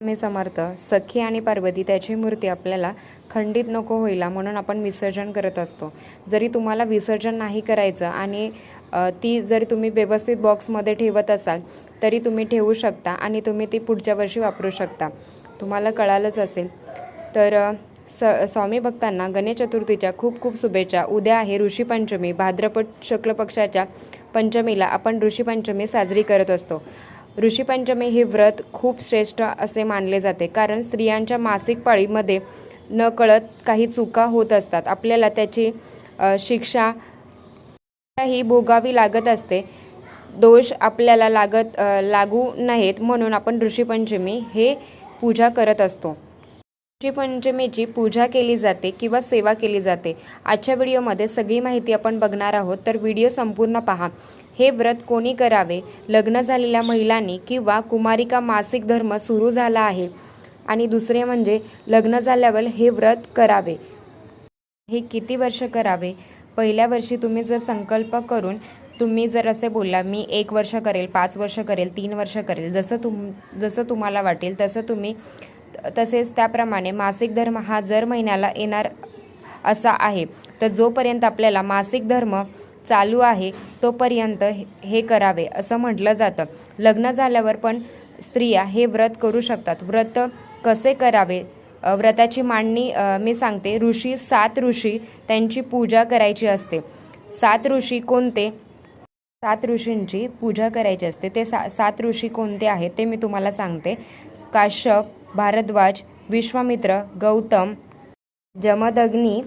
मी समर्थ. सखी आणि पार्वती त्याची मूर्ती आपल्याला खंडित नको होईला म्हणून आपण विसर्जन करत असतो. जरी तुम्हाला विसर्जन नाही करायचं आणि ती जरी तुम्ही व्यवस्थित बॉक्समध्ये ठेवत असाल तरी तुम्ही ठेवू शकता आणि तुम्ही ती पुढच्या वर्षी वापरू शकता. तुम्हाला कळालंच असेल. तर स स्वामी भक्तांना गणेश चतुर्थीच्या खूप खूप शुभेच्छा. उद्या आहे ऋषीपंचमी. भाद्रपद शुक्ल पक्षाच्या पंचमीला आपण ऋषीपंचमी साजरी करत असतो. ऋषीपंचमी हे व्रत खूप श्रेष्ठ असे मानले जाते. कारण स्त्रियांच्या मासिक पाळीमध्ये नकळत काही चुका होत असतात. आपल्याला त्याची शिक्षा ही भोगावी लागत असते. दोष आपल्याला लागत लागू नयेत म्हणून आपण ऋषीपंचमी हे पूजा करत असतो. ऋषीपंचमीची पूजा केली जाते किंवा सेवा केली जाते. आजच्या व्हिडिओमध्ये सगळी माहिती आपण बघणार आहोत. तर व्हिडिओ संपूर्ण पहा. हे व्रत कोणी करावे? लग्न झालेल्या महिलांनी किंवा कुमारिका मासिक धर्म सुरू झाला आहे. आणि दुसरे म्हणजे लग्न झाल्यावर हे व्रत करावे. हे किती वर्ष करावे? पहिल्या वर्षी तुम्ही जर संकल्प करून तुम्ही जर असे बोलला मी एक वर्ष करेल पाच वर्ष करेल तीन वर्ष करेल जसं तुम जसं तुम्हाला वाटेल तसं तुम्ही तसेच त्याप्रमाणे मासिक धर्म हा जर महिन्याला येणार असा आहे तर जोपर्यंत आपल्याला मासिक धर्म चालू आहे तोपर्यंत हे- हे करावे असं म्हटलं जातं. लग्न झाल्यावर पण स्त्रिया हे व्रत करू शकतात. व्रत कसे करावे? व्रताची मांडणी मी सांगते. ऋषी सात ऋषी त्यांची पूजा करायची असते. सात ऋषी कोणते? सात ऋषींची पूजा करायची असते. ते सा सात ऋषी कोणते आहेत ते मी तुम्हाला सांगते. काश्यप भारद्वाज विश्वामित्र गौतम जमदग्नी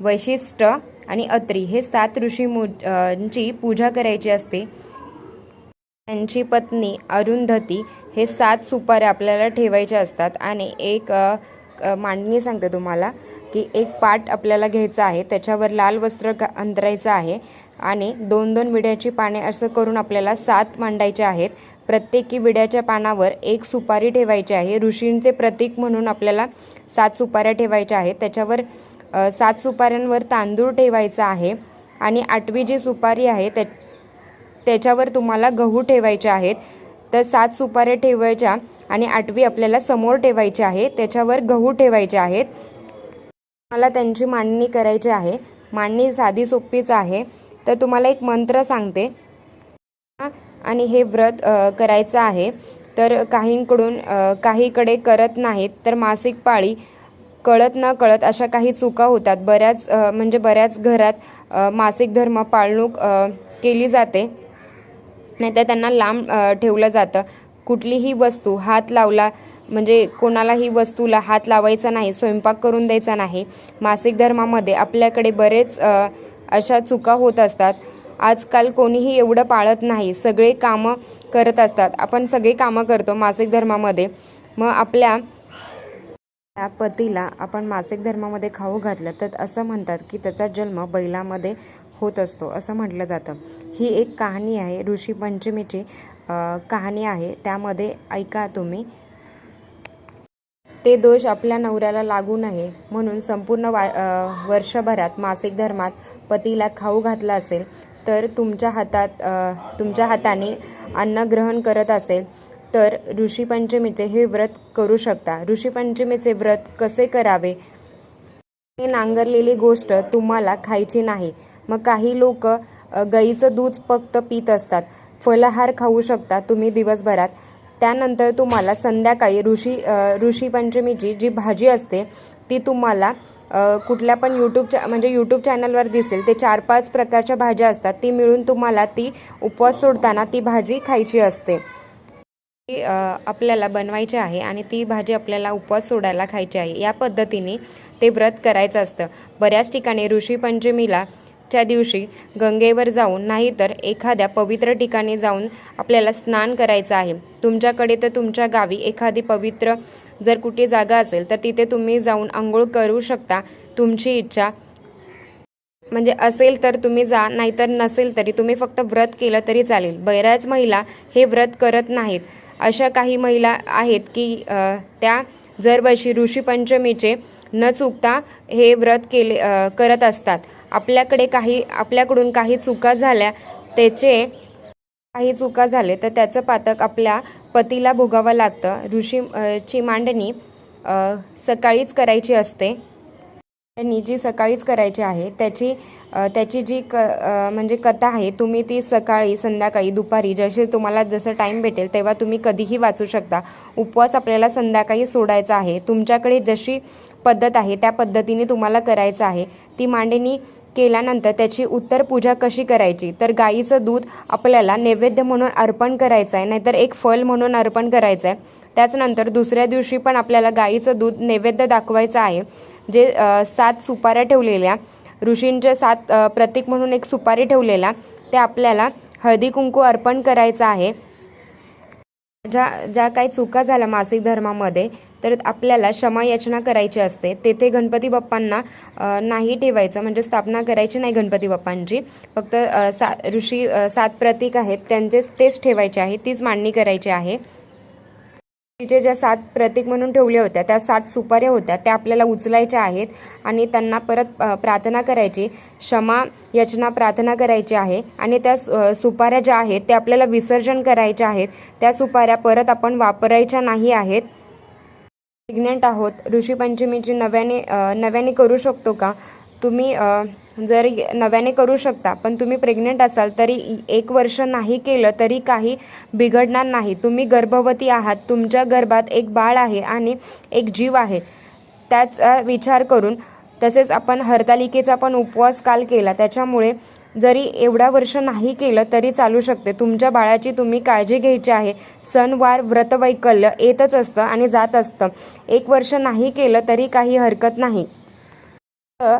वैशिष्ट्य आणि अत्री हे सात ऋषी मु ची पूजा करायची असते. त्यांची पत्नी अरुंधती हे सात सुपाऱ्या आपल्याला ठेवायच्या असतात आणि एक मांडणी सांगते तुम्हाला की एक पाट आपल्याला घ्यायचा आहे. त्याच्यावर लाल वस्त्र का अंतरायचं आहे आणि दोन दोन विड्याची पाने असं करून आपल्याला सात मांडायचे आहेत. प्रत्येकी विड्याच्या पानावर एक सुपारी ठेवायची आहे. ऋषींचे प्रतीक म्हणून आपल्याला सात सुपाऱ्या ठेवायच्या आहेत. त्याच्यावर सात सुपाऱ्यांवर तांदूळ ठेवायचा आहे आणि आठवी जी सुपारी आहे त्या त्याच्यावर तुम्हाला गहू ठेवायचे आहेत. तर सात सुपाऱ्या ठेवायच्या आणि आठवी आपल्याला समोर ठेवायची आहे. त्याच्यावर गहू ठेवायचे आहेत. मला त्यांची मांडणी करायची आहे. मांडणी साधी सोपीच आहे. तर तुम्हाला एक मंत्र सांगते. आणि हे व्रत करायचं आहे. तर काहींकडून काहीकडे करत नाहीत तर मासिक पाळी कळत न कळत अशा काही चुका होतात. बऱ्याच म्हणजे बऱ्याच घरात मासिक धर्म पाळणूक केली जाते. नाहीतर त्यांना लांब ठेवलं जातं. कुठलीही वस्तू हात लावला म्हणजे कोणालाही वस्तूला हात लावायचा नाही स्वयंपाक करून द्यायचा नाही. मासिक धर्मामध्ये आपल्याकडे बरेच अशा चुका होत असतात. आजकाल कोणीही एवढं पाळत नाही. सगळे कामं करत असतात. आपण सगळे कामं करतो मासिक धर्मामध्ये. मग आपल्या त्या पतीला आपण मासिक धर्मामध्ये खाऊ घातलं तर असं म्हणतात की त्याचा जन्म बैलामध्ये होत असतो असं म्हटलं जातं. ही एक कहाणी आहे ऋषी पंचमीची कहाणी आहे. त्यामध्ये ऐका तुम्ही. ते दोष आपल्या नवऱ्याला लागू नये म्हणून संपूर्ण वा वर्षभरात मासिक धर्मात पतीला खाऊ घातला असेल तर तुमच्या हातात तुमच्या हाताने अन्न ग्रहण करत असेल तर ऋषीपंचमीचे हे व्रत करू शकता. ऋषीपंचमीचे व्रत कसे करावे? हे नांगरलेली गोष्ट तुम्हाला खायची नाही. मग काही लोक गाईचं दूध फक्त पित असतात. फलाहार खाऊ शकता तुम्ही दिवसभरात. त्यानंतर तुम्हाला संध्याकाळी ऋषी ऋषीपंचमीची जी भाजी असते ती तुम्हाला कुठल्या पण यूट्यूब म्हणजे यूट्यूब चॅनलवर दिसेल ते चार पाच प्रकारच्या भाज्या असतात. ती मिळून तुम्हाला ती उपवास सोडताना ती भाजी खायची असते. आपल्याला बनवायची आहे आणि ती भाजी आपल्याला उपवास सोडायला खायची आहे. या पद्धतीने ते व्रत करायचं असतं. बऱ्याच ठिकाणी ऋषी पंचमीला च्या दिवशी गंगेवर जाऊन नाहीतर एखाद्या पवित्र ठिकाणी जाऊन आपल्याला स्नान करायचं आहे. तुमच्याकडे तर तुमच्या गावी एखादी पवित्र जर कुठे जागा असेल तर तिथे तुम्ही जाऊन आंघोळ करू शकता. तुमची इच्छा म्हणजे असेल तर तुम्ही जा नाहीतर नसेल तरी तुम्ही फक्त व्रत केलं तरी चालेल. बऱ्याच महिला हे व्रत करत नाहीत. अशा काही महिला आहेत की त्या दरवर्षी ऋषीपंचमीचे न चुकता हे व्रत केले करत असतात. आपल्याकडे काही आपल्याकडून काही चुका झाल्या त्याचे काही चुका झाले तर त्याचं पातक आपल्या पतीला भोगावं लागतं. ऋषी ची मांडणी सकाळीच करायची असते. त्यांनी जी सकाळीच करायची आहे त्याची त्याची जी क म्हणजे कथा आहे तुम्ही ती सकाळी संध्याकाळी दुपारी जसे तुम्हाला जसं टाईम भेटेल तेव्हा तुम्ही कधीही वाचू शकता. उपवास आपल्याला संध्याकाळी सोडायचा आहे. तुमच्याकडे जशी पद्धत आहे त्या पद्धतीने तुम्हाला करायचं आहे. ती मांडणी केल्यानंतर त्याची उत्तर पूजा कशी करायची? तर गाईचं दूध आपल्याला नैवेद्य म्हणून अर्पण करायचं आहे नाहीतर एक फल म्हणून अर्पण करायचं आहे त्याचनंतर दुसऱ्या दिवशी पण आपल्याला गाईचं दूध नैवेद्य दाखवायचं आहे. जे सात सुपाऱ्या ठेवलेल्या ऋषींचे सात प्रतीक म्हणून एक सुपारी ठेवलेला ते आपल्याला हळदी कुंकू अर्पण करायचं आहे. ज्या ज्या काही चुका झाल्या मासिक धर्मामध्ये तर आपल्याला क्षमा याचना करायची असते. तेथे गणपती बाप्पांना नाही ठेवायचं म्हणजे स्थापना करायची नाही गणपती बाप्पांची. फक्त सा ऋषी सात प्रतीक आहेत त्यांचेच तेच ठेवायचे आहे तीच मांडणी करायची आहे. तिचे ज्या सात प्रतीक म्हणून ठेवल्या होत्या त्या सात सुपाऱ्या होत्या त्या आपल्याला उचलायच्या आहेत आणि त्यांना परत प्रार्थना करायची. क्षमा याचना प्रार्थना करायची आहे आणि त्या सु- सुपाऱ्या ज्या आहेत त्या आपल्याला विसर्जन करायच्या आहेत. त्या सुपाऱ्या परत आपण वापरायच्या नाही आहेत. प्रेग्नंट आहोत. ऋषीपंचमीची नव्याने नव्याने करू शकतो का? तुम्ही जर नव्याने करू शकता पण तुम्ही प्रेग्नेंट असाल तरी एक वर्ष नाही केलं तरी काही बिघडणार नाही. तुम्ही गर्भवती आहात तुमच्या गर्भात एक बाळ आहे आणि एक जीव आहे. त्याचा विचार करून तसेच आपण हरतालिकेचा पण उपवास काल केला. त्याच्यामुळे जरी एवढा वर्ष नाही केलं तरी चालू शकते. तुमच्या बाळाची तुम्ही काळजी घ्यायची आहे. सणवार व्रतवैकल्य येतच असतं आणि जात असतं. एक वर्ष नाही केलं तरी काही हरकत नाही. तर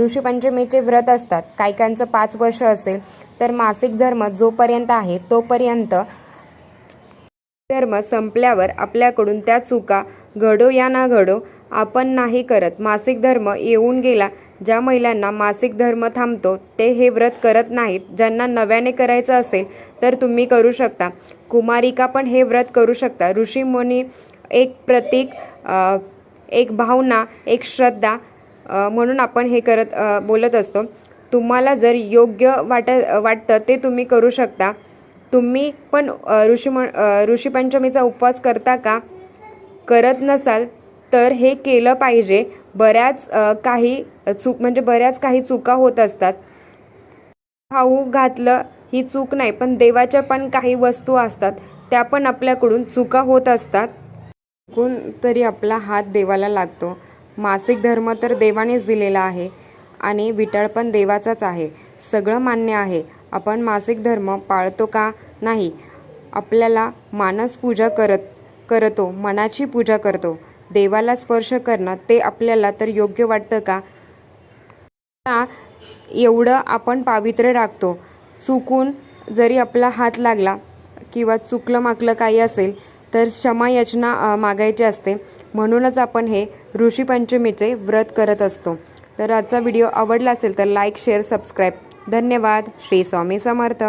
ऋषीपंचमीचे व्रत असतात. कायकांचं पाच वर्ष असेल तर मासिक धर्म जोपर्यंत आहे तोपर्यंत धर्म संपल्यावर आपल्याकडून त्या चुका घडो या ना घडो आपण नाही करत. मासिक धर्म येऊन गेला ज्या महिलांना मासिक धर्म थांबतो ते हे व्रत करत नाहीत. ज्यांना नव्याने करायचं असेल तर तुम्ही करू शकता. कुमारिका पण हे व्रत करू शकता. ऋषीमुनी एक प्रतीक एक भावना एक श्रद्धा म्हणून आपण हे करत बोलत असतो. तुम्हाला जर योग्य वाट वाटतं ते तुम्ही करू शकता. तुम्ही पण ऋषी ऋषीपंचमीचा उपवास करता का? करत नसाल तर हे केलं पाहिजे. बऱ्याच काही चूक म्हणजे बऱ्याच काही चुका होत असतात. खाऊ घातलं ही चूक नाही पण देवाच्या पण काही वस्तू असतात. त्या पण आपल्याकडून चुका होत असतात. कोण तरी आपला हात देवाला लागतो. मासिक धर्म तर देवानेच दिलेला आहे आणि विटाळ पण देवाचाच आहे. सगळं मान्य आहे. आपण मासिक धर्म पाळतो का नाही? आपल्याला मानस पूजा करत करतो मनाची पूजा करतो. देवाला स्पर्श करणं ते आपल्याला तर योग्य वाटतं का? एवढं आपण पावित्र्य राखतो? चुकून जरी आपला हात लागला किंवा चुकलं माकलं काही असेल तर क्षमा याचना मागायची असते. म्हणूनच आपण हे ऋषीपंचमीचे व्रत करत असतो. तर आजचा व्हिडिओ आवडला असेल तर लाईक शेअर सबस्क्राईब धन्यवाद. श्री स्वामी समर्थ.